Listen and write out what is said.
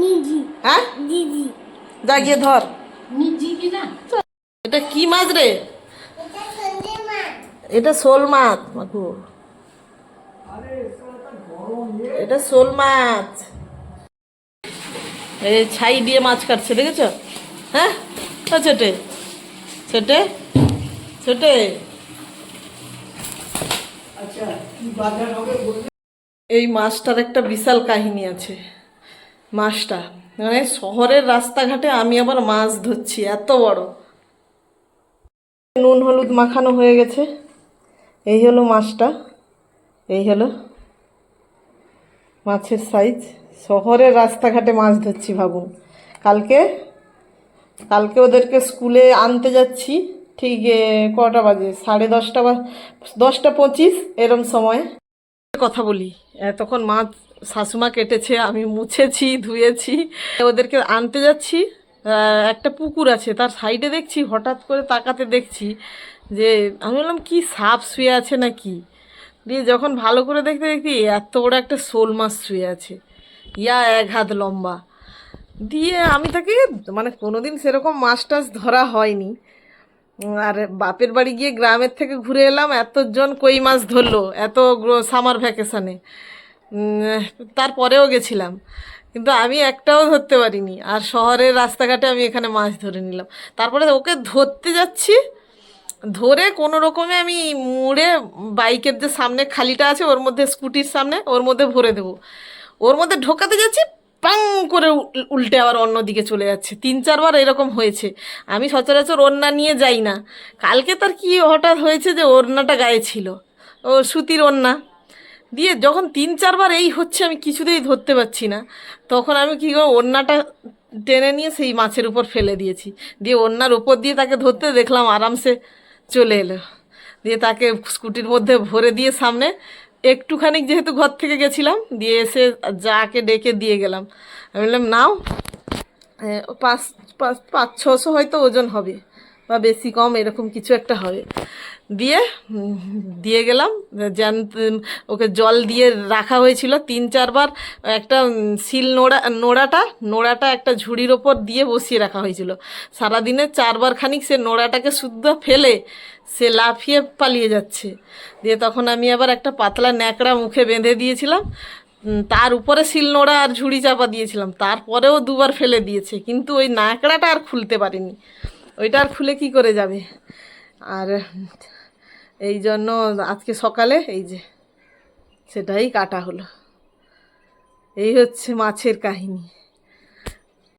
নিজি। হ্যাঁ? দিদি যা গিয়ে ধর। নিজি কি না? এটা কি মাছ রে? এটা শোল মাছ মাকু এটা শোল মাছ। এই ছাই দিয়ে মাছ কাটছে দেখেছ? হ্যাঁ? ছোটে। ছোটে? ছোটে। এই মাছটার একটা বিশাল কাহিনী আছে। মাছটা। মানে শহরের রাস্তাঘাটে আমি আবার মাছ ধরছি, এত বড়। নুন, হলুদ মাখানো হয়ে গেছে। এই হলো মাছটা, এই হলো মাছের সাইজ শহরের রাস্তাঘাটে মাছ ধরছি ভাবুন। কালকে কালকে ওদেরকে স্কুলে আনতে যাচ্ছি, ঠিক কটা বাজে? সাড়ে দশটা বা, দশটা পঁচিশ, এরম সময়। কথা বলি তখন মাছ শাশুমা কেটেছে, আমি মুছেছি, ধুয়েছি। ওদেরকে আনতে যাচ্ছি। একটা পুকুর আছে, তার সাইডে দেখছি, হঠাৎ করে তাকাতে দেখছি যে, আমি বললাম, কি সাপ শুয়ে আছে না কি দিয়ে যখন ভালো করে দেখতে দেখি এত বড় একটা শোল মাছ শুয়ে আছে। ইয়া, এক হাত লম্বা। দিয়ে আমি তাকে মানে কোনোদিন সেরকম মাছ টাছ ধরা হয়নি। আর বাপের বাড়ি গিয়ে গ্রামের থেকে ঘুরে এলাম, এতজন কই মাছ ধরলো, এত সামার ভ্যাকেশানে তারপরেও গেছিলাম। কিন্তু আমি একটাও ধরতে পারিনি। আর শহরের রাস্তাঘাটে আমি এখানে মাছ ধরে নিলাম। তারপরে ওকে ধরতে যাচ্ছি। ধরে কোনো রকমে আমি মুড়ে বাইকের যে সামনে খালিটা আছে, ওর মধ্যে স্কুটির সামনে, ওর মধ্যে ভরে দেবো। ওর মধ্যে ঢোকাতে যাচ্ছি, পাং করে উল্টে আবার অন্যদিকে চলে যাচ্ছে। তিন চারবার এরকম হয়েছে। আমি সচরাচর ওড়না নিয়ে যাই না। কালকে তার কি হঠাৎ হয়েছে যে ওড়নাটা গায়ে ছিল। ও সুতির ওড়না। দিয়ে যখন তিন, চারবার এই হচ্ছে আমি কিছুতেই ধরতে পারছি না, তখন আমি কী করব ওড়নাটা টেনে নিয়ে সেই মাছের উপর ফেলে দিয়েছি। দিয়ে ওড়নার উপর দিয়ে তাকে ধরতে দেখলাম আরামসে চলে এলো। দিয়ে তাকে স্কুটির মধ্যে ভরে দিয়ে সামনে একটুখানি যেহেতু ঘর থেকে গেছিলাম, দিয়ে এসে যাকে ডেকে দিয়ে গেলাম। আমি বললাম, নাও পাঁচ পাঁচ পাঁচ, ছশো হয়তো ওজন হবে। বা বেশি কম, এরকম কিছু একটা হবে। দিয়ে দিয়ে গেলাম। জ্যান ওকে জল দিয়ে রাখা হয়েছিল তিন চারবার একটা শিল নোড়া, নোড়াটা নোড়াটা একটা ঝুড়ির ওপর দিয়ে বসিয়ে রাখা হয়েছিল। সারাদিনে চারবার খানিক সে নোড়াটাকে শুদ্ধ ফেলে সে লাফিয়ে পালিয়ে যাচ্ছে। দিয়ে তখন আমি আবার একটা পাতলা ন্যাকড়া মুখে বেঁধে দিয়েছিলাম। তার উপরে শিলনোড়া আর ঝুড়ি চাপা দিয়েছিলাম। তারপরেও দুবার ফেলে দিয়েছে। কিন্তু ওই ন্যাকড়াটা আর খুলতে পারিনি। ওইটা আর খুলে কি করে যাবে? আর এই জন্য আজকে সকালে এই যে সেটাই কাটা হলো। এই হচ্ছে মাছের কাহিনী।